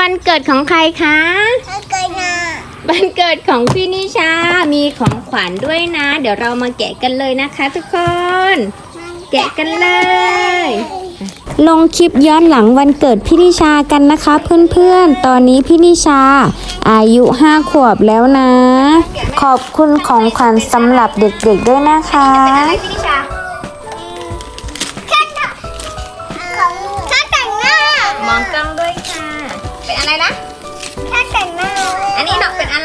วันเกิดของใครคะถ้าเกิดนะวันเกิดของพี่นิชา มีของขวัญด้วยนะ เดี๋ยวเรามาแกะกันเลยนะคะทุกคน แกะกันเลย ลงคลิปย้อนหลังวันเกิดพี่นิชากันนะคะเพื่อนๆ ตอนนี้พี่นิชา อายุ5ขวบแล้วนะ ขอบคุณของขวัญสำหรับเด็กๆด้วยนะคะ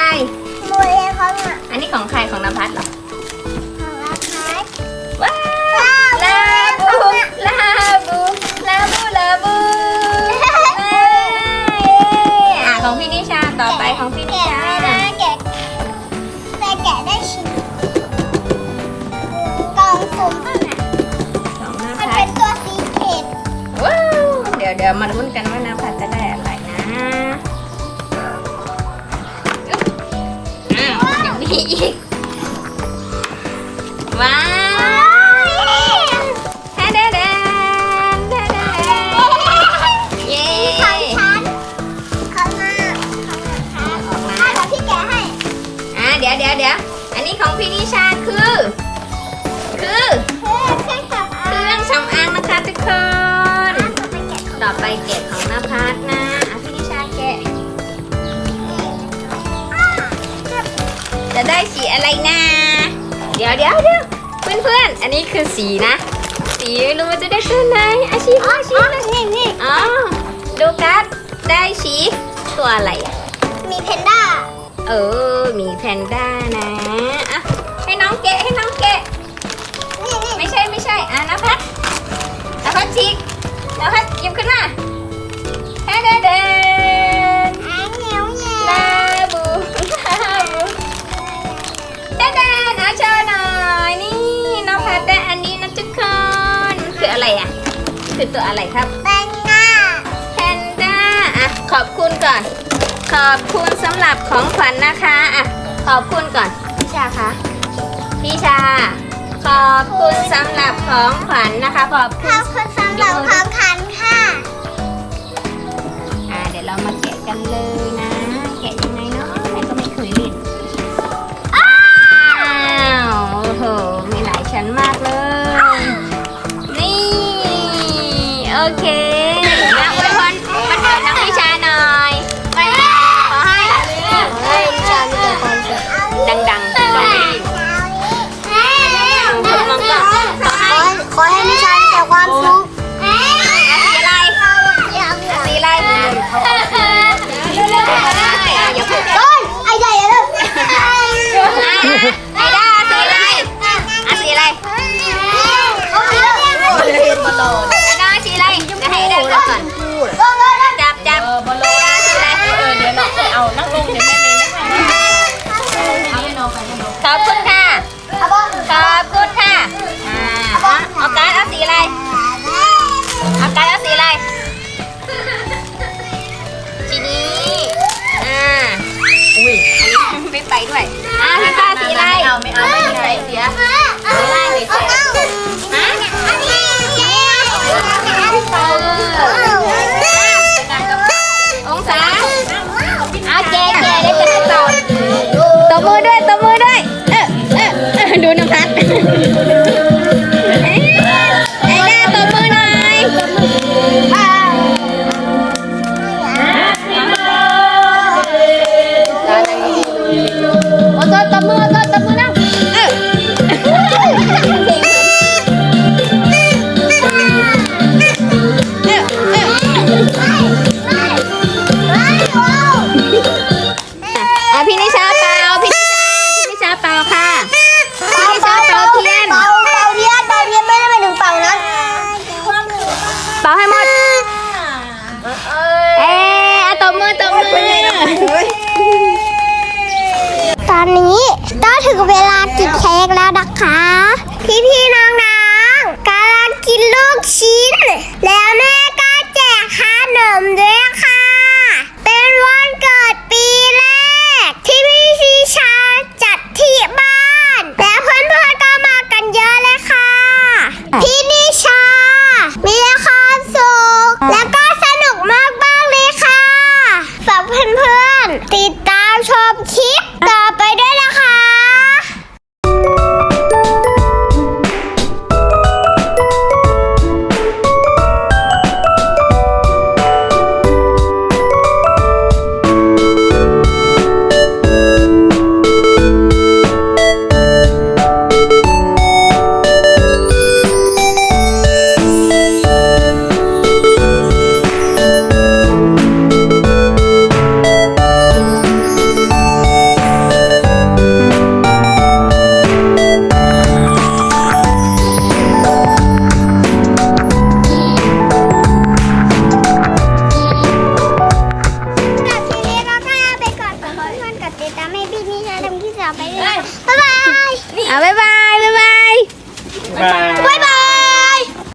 นาะเป็นอะไรโมเลเขาอะอันนี้ของใครของนภัสเหรอ ของอาพัดว้าวลาบูลาบูลาบูลาบูเอ้ยอะของพี่นิชาต่อไปของพี่นิแกะชาไม่ได้แกะแต่แกะได้ชิ้นกล่องสุ่มอะของนมันภัเป็สนตัวสีเข็ดว้าวเดี๋ยวเดี๋ยวมาลุ้นกัน อีก ว้าว นะ เดี๋ยวเดี๋ยวเดี๋ยวเพื่อนเพื่อนๆอันนี้คือสีนะ สีไม่รู้ว่าจะได้ตัวไหนอาชีพอาชีพนี่นี่อ๋อดูกัสได้สีตัวอะไรอะมีเพนด้า เออ มีแพนด้านะอะให้น้องแกะให้น้องแกะนี่นี่ไม่ใช่ไม่ใช่อะนภัสนภัสชิกนภัสหยิบขึ้นมา คือตัวอะไรครับเป็นหน้าแพนด้าอะขอบคุณก่อน ขอบคุณสำหรับของขวัญนะคะอะขอบคุณก่อนพี่ชาคะพี่ชา ขอบคุณสำหรับของขวัญนะคะขอบขคุณอบคุณสำหรับของขันค่ะ อ่าเดี๋ยวเรามาแกะกันเลย ด้วย อะพี่ป้าสีอะไรเอาไม่เอาไม่มีใครเสียสีไรสีเจ๊ฮะองศาอาเจ๊เจ๊เล็ะให้ต่อตบมือด้วยตบมือด้วย เออเออดูน้ำพัด อโซตบมือโอโซตบมือแล้วเอชาเปาพี่นินี่ชาเปาค่ะพี่นิชาเปาเทียน เปาเทียนเปาเทียนไม่ได้หมายถึงเป่านะ เปาให้มด